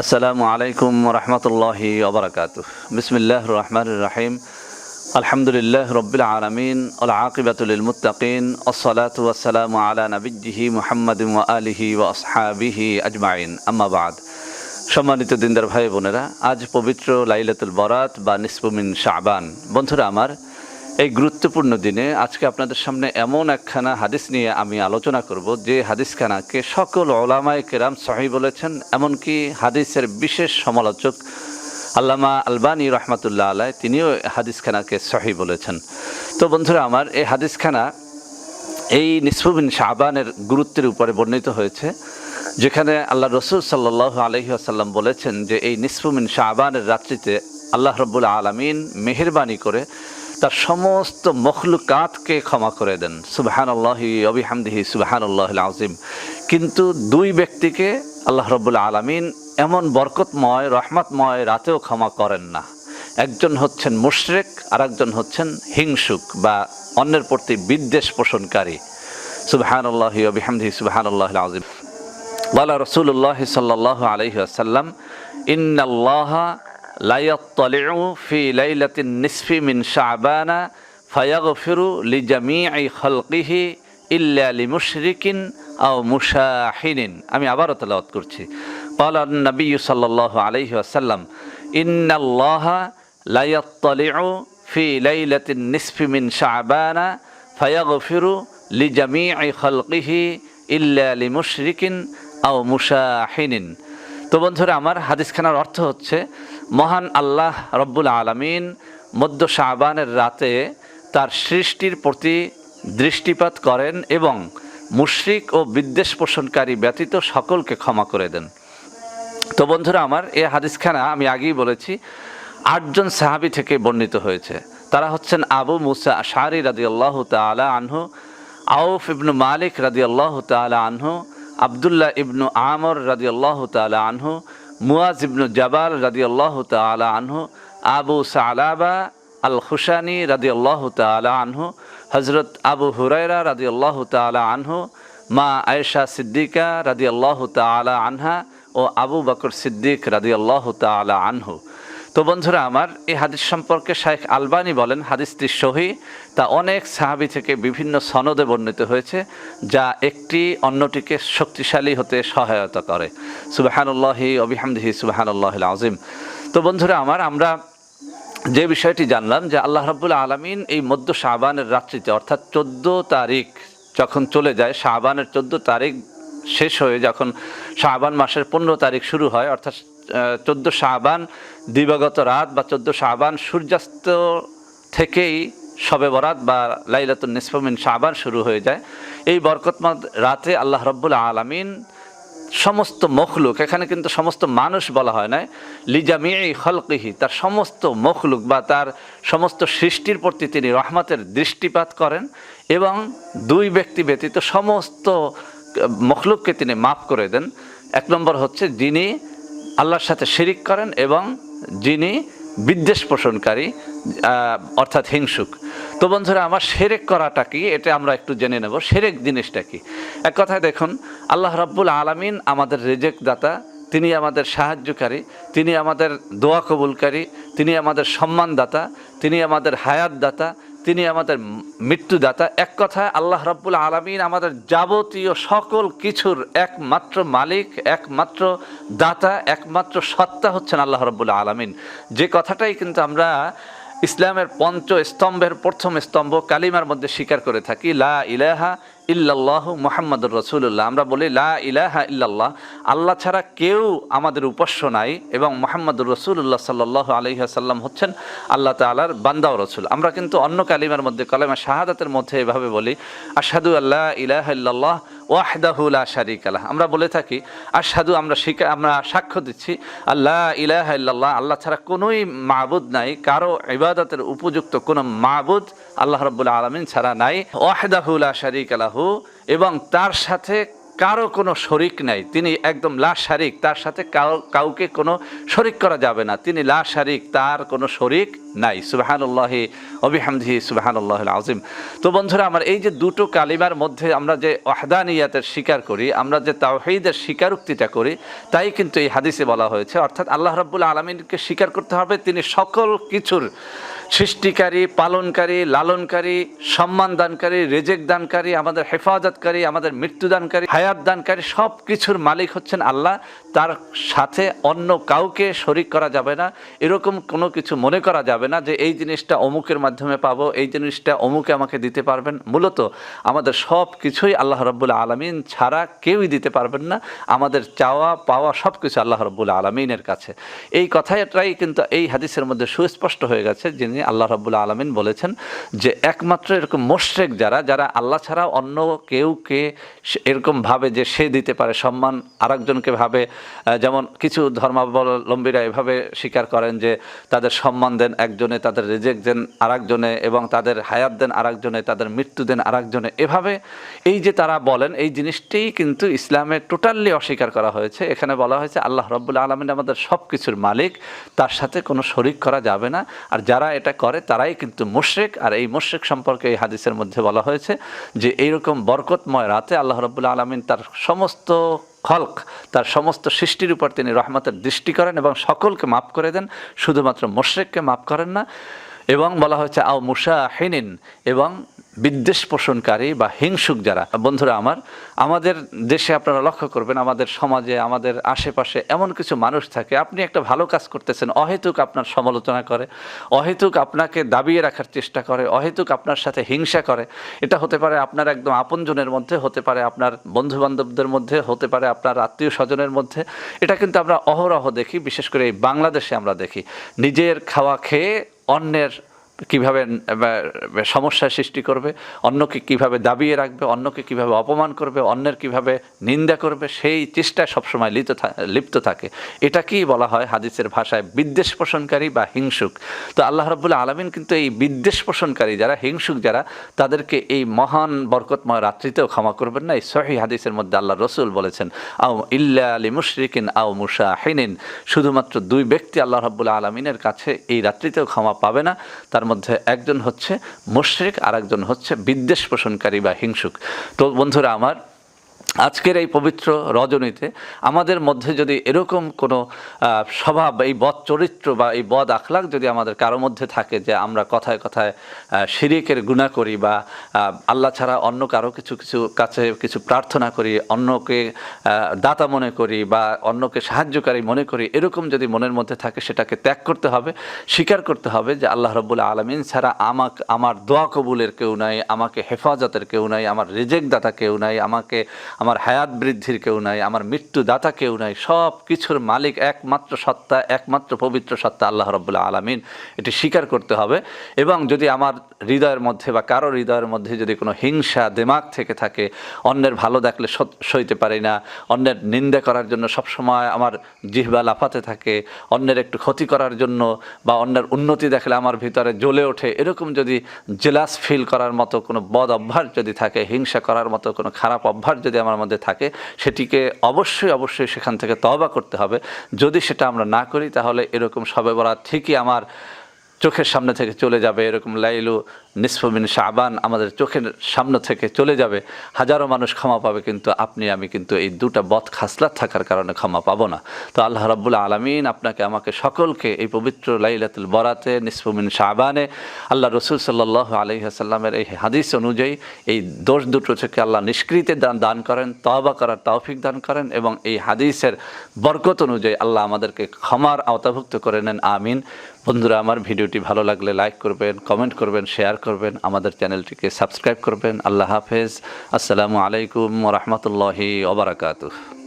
আসসালামু আলাইকুম রহমতুল্লাহি ওবরাকাত বিসমিল্লাহ রহমান রাহিম। আলহামদুলিল্লাহ রবিল আলমিন আকিবাতুল মুতাকিন ওসলাত ওয়াসালাম আলা নবিজিহি মুহাম্মদ আলিহি ও আজমাইন। আম্মাবাদ সম্মানিত দিনদার ভাই বোনেরা, আজ পবিত্র লাইলাতুল বরাত বা নিসপুমিন শাহবান বন্ধুরা আমার এই গুরুত্বপূর্ণ দিনে আজকে আপনাদের সামনে এমন একখানা হাদিস নিয়ে আমি আলোচনা করব, যে হাদিসখানাকে সকল ওলামায় কেরাম সহি বলেছেন, এমনকি হাদিসের বিশেষ সমালোচক আল্লামা আলবানী রহমাতুল্লাহ আলাই তিনিও হাদিসখানাকে সহি বলেছেন। তো বন্ধুরা, আমার এই হাদিসখানা এই নিসফুবিন শাহবানের গুরুত্বের উপরে বর্ণিত হয়েছে, যেখানে আল্লাহ রসুল সাল্লাহ আলহি আসাল্লাম বলেছেন যে, এই নিসফুমিন শাহবানের রাত্রিতে আল্লাহ রব্বুল আলমিন মেহরবানি করে তার সমস্ত মখলুকাতকে ক্ষমা করে দেন। সুবাহান আল্লাহি অবিহামদিহি সুবাহান আল্লাহ আজিম কিন্তু দুই ব্যক্তিকে আল্লাহ রব্বুল আলমিন এমন বরকতময়, রহমতময় রাতেও ক্ষমা করেন না। একজন হচ্ছেন মুশরেক আর একজন হচ্ছেন হিংসুক বা অন্যের প্রতি বিদ্বেষ পোষণকারী। সুবাহান আল্লাহি অবিহামদিহি সুবাহান আল্লাহ আজিম ওয়ালা রসুল্লাহ সাল্লাহ আলহি আসাল্লাম ইন্নাল্লাহ لا يطلع في ليلة النصف من شعبان فيغفر لجميع خلقه إلا لمشرك أو مشاحن আমি আবারও তেলাওয়াত করছি قال النبي صلى الله عليه وسلم إن الله لا يطلع في ليلة النصف من شعبان فيغفر لجميع خلقه إلا لمشرك أو مشاحن তো বন্ধুরা আমার হাদিসখানার অর্থ হচ্ছে মহান আল্লাহ রব্বুল আলমিন মধ্য শাহবানের রাতে তার সৃষ্টির প্রতি দৃষ্টিপাত করেন এবং মুশরিক ও বিদ্বেষ পোষণকারী ব্যতীত সকলকে ক্ষমা করে দেন। তো বন্ধুরা, আমার এই হাদিসখানা আমি আগেই বলেছি, আটজন সাহাবি থেকে বর্ণিত হয়েছে। তারা হচ্ছেন আবু মুসা শাহরি রাদি আল্লাহ তালা আনহু, আউফ ইবনু মালিক রাদি আল্লাহ তালা আনহু, আবদুল্লাহ ইবনু আমর রাদি আল্লাহ তালা আনহু মুয়াজ ইবনু জাবাল রাদি আল্লাহ তালা আনহু আবু সালাবা আল খুশানি রাদি আল্লাহ তালা আনহু হজরত আবু হুরাইরা রাদি আল্লাহ তালা আনহু মা আয়েশা সিদ্দিকা রাদি আল্লাহ তালা আনহা ও আবু বকর সিদ্দিক রাদি আল্লাহ তালা আনহু তো বন্ধুরা, আমার এই হাদিস সম্পর্কে শাইখ আলবানি বলেন, হাদিসটি সহি, তা অনেক সাহাবি থেকে বিভিন্ন সনদে বর্ণিত হয়েছে, যা একটি অন্যটিকে শক্তিশালী হতে সহায়তা করে। সুবাহানুল্লাহি অবিহামদিহি সুবাহানুল্লাহ আজিম তো বন্ধুরা, আমার, আমরা যে বিষয়টি জানলাম যে আল্লাহ রাবুল আলমিন এই মধ্য শাহবানের রাত্রিতে, অর্থাৎ চোদ্দ তারিখ যখন চলে যায় শাহবানের চোদ্দ তারিখ শেষ হয়ে যখন শাহবান মাসের পনেরো তারিখ শুরু হয়, অর্থাৎ চোদ্দ শাহবান, দিবাগত রাত বা চোদ্দ শাহবান সূর্যাস্ত থেকেই শবে বরাত বা লাইলাতুল নিসফমিন শাহবান শুরু হয়ে যায়। এই বরকতমত রাতে আল্লাহ রব্বুল আলমিন সমস্ত মখলুক, এখানে কিন্তু সমস্ত মানুষ বলা হয় না লিজামি খলকিহি, তার সমস্ত মখলুক বা তার সমস্ত সৃষ্টির প্রতি তিনি রহমতের দৃষ্টিপাত করেন এবং দুই ব্যক্তি ব্যতীত সমস্ত মখলুককে তিনি মাফ করে দেন। এক নম্বর হচ্ছে যিনি আল্লাহর সাথে শিরিক করেন এবং যিনি বিদ্বেষ পোষণকারী অর্থাৎ হিংসুক। তো বন্ধুরা, আমার সেরেক করাটা কি? এটা আমরা একটু জেনে নেব। সেরেক জিনিসটা কি? এক কথায় দেখুন, আল্লাহ রাব্বুল আলমিন আমাদের রেজেক দাতা তিনি আমাদের সাহায্যকারী, তিনি আমাদের দোয়া কবুলকারী, তিনি আমাদের সম্মানদাতা, তিনি আমাদের হায়াত দাতা তিনি আমাদের মৃত্যুদাতা। এক কথায় আল্লাহ রাব্বুল আলমিন আমাদের যাবতীয় সকল কিছুর একমাত্র মালিক, একমাত্র দাতা, একমাত্র সত্তা হচ্ছেন আল্লাহ রাব্বুল আলমিন। যে কথাটাই কিন্তু আমরা ইসলামের পঞ্চ স্তম্ভের প্রথম স্তম্ভ কালিমার মধ্যে স্বীকার করে থাকি, লা ইলাহা ইল্লাল্লাহ মোহাম্মদুর রসুল্লাহ আমরা বলি, লা ইলাহা ইল্লাল্লাহ। আল্লাহ ছাড়া কেউ আমাদের উপাস্য নাই এবং মোহাম্মদুর রসুল্লাহ সাল্লাহ আলহিহাসাল্লাম হচ্ছেন আল্লাহ তালার বান্দাও রসুল। আমরা কিন্তু অন্য কালিমার মধ্যে, কালিমা শাহাদাতের মধ্যে এভাবে বলি আসাদু আল্লাহ ইলাহা ইল্লাল্লাহ। ওয়াহদাহুল্লা শারিক আমরা বলে থাকি আসাদু আমরা শিখা আমরা সাক্ষ্য দিচ্ছি আল্লাহ ইলাহ ইল্লাল্লাহ, আল্লাহ ছাড়া কোনোই মাবুদ নাই, কারও ইবাদতের উপযুক্ত কোনো মাবুদ আল্লাহ রবুল্লা আলমিন ছাড়া নাই। ওয়াহদাহুল্লা শারিক আলাহু এবং তার সাথে কারও কোনো শরিক নাই। তিনি একদম লা শারিক তার সাথে কাউ- কাউকে কোনো শরিক করা যাবে না। তিনি লা শারিক তার কোনো শরিক নাই। সুবাহানুল্লাহি অবিহামদিহি সুবাহানুল্লাহ আজিম তো বন্ধুরা, আমার এই যে দুটো কালিমার মধ্যে আমরা যে ওয়াহদানিয়াতের স্বীকার করি, আমরা যে তাওহিদের স্বীকারোক্তিটা করি, তাই কিন্তু এই হাদিসে বলা হয়েছে। অর্থাৎ আল্লাহ রাব্বুল আলমিনকে স্বীকার করতে হবে। তিনি সকল কিছুর সৃষ্টিকারী, পালনকারী, লালনকারী সম্মান দানকারী রেজেক দানকারী আমাদের হেফাজতকারী, আমাদের মৃত্যুদানকারী হায়াত দানকারী সব কিছুর মালিক হচ্ছেন আল্লাহ। তার সাথে অন্য কাউকে শরিক করা যাবে না। এরকম কোনো কিছু মনে করা যাবে না যে, এই জিনিসটা অমুকের মাধ্যমে পাবো, এই জিনিসটা অমুকে আমাকে দিতে পারবেন। মূলত আমাদের সব কিছুই আল্লাহ রব্বুল আলমিন ছাড়া কেউই দিতে পারবেন না। আমাদের চাওয়া, পাওয়া সব কিছু আল্লাহ রব্বুল আলমিনের কাছে। এই কথাটাই কিন্তু এই হাদিসের মধ্যে সুস্পষ্ট হয়ে গেছে, যিনি আল্লাহ রব্বুল আলমিন বলেছেন যে একমাত্র এরকম মোশরেক যারা যারা আল্লাহ ছাড়া অন্য কেউকে এরকম ভাবে যে সে দিতে পারে, সম্মান আরেকজনকে ভাবে যেমন কিছু ধর্মাবলম্বীরা এভাবে স্বীকার করেন যে তাদের সম্মান দেন একজনে, তাদের রিজেক্ট দেন আরেকজনে এবং তাদের হায়াত দেন আরেকজনে, তাদের মৃত্যু দেন আরেকজনে। এভাবে এই যে তারা বলেন, এই জিনিসটিই কিন্তু ইসলামে টোটালি অস্বীকার করা হয়েছে। এখানে বলা হয়েছে, আল্লাহ রব্বুল আলমিন আমাদের সব কিছুর মালিক, তার সাথে কোনো শরিক করা যাবে না। আর যারা এটা করে, তারাই কিন্তু মুশ্রিক। আর এই মুশ্রিক সম্পর্কে এই হাদিসের মধ্যে বলা হয়েছে যে, এইরকম বরকতময় রাতে আল্লাহ রবুল্লা আলমিন তার সমস্ত খলক, তার সমস্ত সৃষ্টির উপর তিনি রহমতের দৃষ্টি করেন এবং সকলকে মাফ করে দেন। শুধুমাত্র মোশরেককে মাফ করেন না, এবং বলা হয়েছে, আও মুসা হেনিন এবং বিদ্বেষ পোষণকারী বা হিংসুক যারা, বন্ধুরা আমার, আমাদের দেশে আপনারা লক্ষ্য করবেন, আমাদের সমাজে, আমাদের আশেপাশে এমন কিছু মানুষ থাকে, আপনি একটা ভালো কাজ করতেছেন, অহেতুক আপনার সমালোচনা করে, অহেতুক আপনাকে দাবিয়ে রাখার চেষ্টা করে, অহেতুক আপনার সাথে হিংসা করে, এটা হতে পারে আপনার একদম আপনজনের মধ্যে, হতে পারে আপনার বন্ধু বান্ধবদের মধ্যে, হতে পারে আপনার আত্মীয় স্বজনের মধ্যে, এটা কিন্তু আমরা অহরহ দেখি, বিশেষ করে এই বাংলাদেশে আমরা দেখি, নিজের খাওয়া খেয়ে অন্যের কীভাবে আহ, সমস্যার সৃষ্টি করবে অন্যকে কীভাবে দাবিয়ে রাখবে অন্যকে কীভাবে অপমান করবে অন্যের কীভাবে নিন্দা করবে সেই চেষ্টায় সবসময় লিপ্ত লিপ্ত থাকে। এটাকেই বলা হয় হাদিসের ভাষায় বিদ্বেষ পোষণকারী বা হিংসুক। তো আল্লাহ রাবুল্লাহ আলমিন কিন্তু এই বিদ্বেষ পোষণকারী যারা হিংসুক যারা তাদেরকে এই মহান বরকতময় রাত্রিতেও ক্ষমা করবেন না। এই সহি হাদিসের মধ্যে আল্লাহ রসুল বলেছেন আও ইল্লা আলী মুশরিকিন আও হিনিন শুধুমাত্র দুই ব্যক্তি আল্লাহ রাবুল্লাহ আলমিনের কাছে এই রাত্রিতেও ক্ষমা পাবে না। তার মধ্যে একজন হচ্ছে মুশরিক আর একজন হচ্ছে বিদ্বেষ পোষণকারী বা হিংসুক। তো বন্ধুরা আমার আজকের এই পবিত্র রজনীতে আমাদের মধ্যে যদি এরকম কোনো স্বভাব, এই বদ চরিত্র বা এই বদ আখলাক যদি আমাদের কারও মধ্যে থাকে যে আমরা কথায় কথায় শিরিকের গুণা করি বা আল্লাহ ছাড়া অন্য কারও কিছু কিছু কাছে কিছু প্রার্থনা করি, অন্যকে দাতা মনে করি বা অন্যকে সাহায্যকারী মনে করি, এরকম যদি মনের মধ্যে থাকে সেটাকে ত্যাগ করতে হবে, স্বীকার করতে হবে যে আল্লাহ রব্বুল আলমিন ছাড়া আমাকে, আমার দোয়া কবুলের কেউ নাই, আমাকে হেফাজতের কেউ নাই, আমার রেজেক দাতা কেউ নাই, আমাকে আমার হায়াত বৃদ্ধির কেউ নাই, আমার মৃত্যু দাতা কেউ নাই, সব কিছুর মালিক একমাত্র সত্তা, একমাত্র পবিত্র সত্তা আল্লাহ রব্বুল্লাহ আলমিন। এটি স্বীকার করতে হবে। এবং যদি আমার হৃদয়ের মধ্যে বা কারও হৃদয়ের মধ্যে যদি কোনো হিংসা, দেমাগ থেকে থাকে, অন্যের ভালো দেখলে সইতে পারি না, অন্যের নিন্দা করার জন্য সবসময় আমার জিহবা লাফাতে থাকে, অন্যের একটু ক্ষতি করার জন্য বা অন্যের উন্নতি দেখলে আমার ভিতরে জ্বলে ওঠে, এরকম যদি জেলাস ফিল করার মতো কোনো বদ অভ্যাস যদি থাকে, হিংসা করার মতো কোনো খারাপ অভ্যাস যদি আমার মধ্যে থাকে, সেটিকে অবশ্যই অবশ্যই সেখান থেকে তহবা করতে হবে। যদি সেটা আমরা না করি, তাহলে এরকম সবে বলা ঠিকই আমার চোখের সামনে থেকে চলে যাবে, এরকম লাইলু নিসফমিন শাবান আমাদের চোখের সামনে থেকে চলে যাবে। হাজারো মানুষ ক্ষমা পাবে, কিন্তু আপনি, আমি কিন্তু এই দুটা বদ খাসলাত থাকার কারণে ক্ষমা পাবো না। তো আল্লাহ রাব্বুল আলমিন আপনাকে, আমাকে সকলকে এই পবিত্র লাইলাতুল বরাতে নিসফমিন শাবানে আল্লাহ রসুল সাল্লাহ আলহিহাসাল্লামের এই হাদিস অনুযায়ী এই দোষ দুটো থেকে আল্লাহ নিষ্কৃতি দান দান করেন, তওবা করার তৌফিক দান করেন এবং এই হাদিসের বরকত অনুযায়ী আল্লাহ আমাদেরকে ক্ষমার আওতাভুক্ত করে নেন। আমিন। বন্ধুরা, আমার ভিডিওটি ভালো লাগলে লাইক করবেন, কমেন্ট করবেন, শেয়ার করবেন আমাদের চ্যানেলটিকে সাবস্ক্রাইব করবেন। আল্লাহ হাফেজ। আসসালামু আলাইকুম রহমতুল্লাহি ওবরাকাতুহ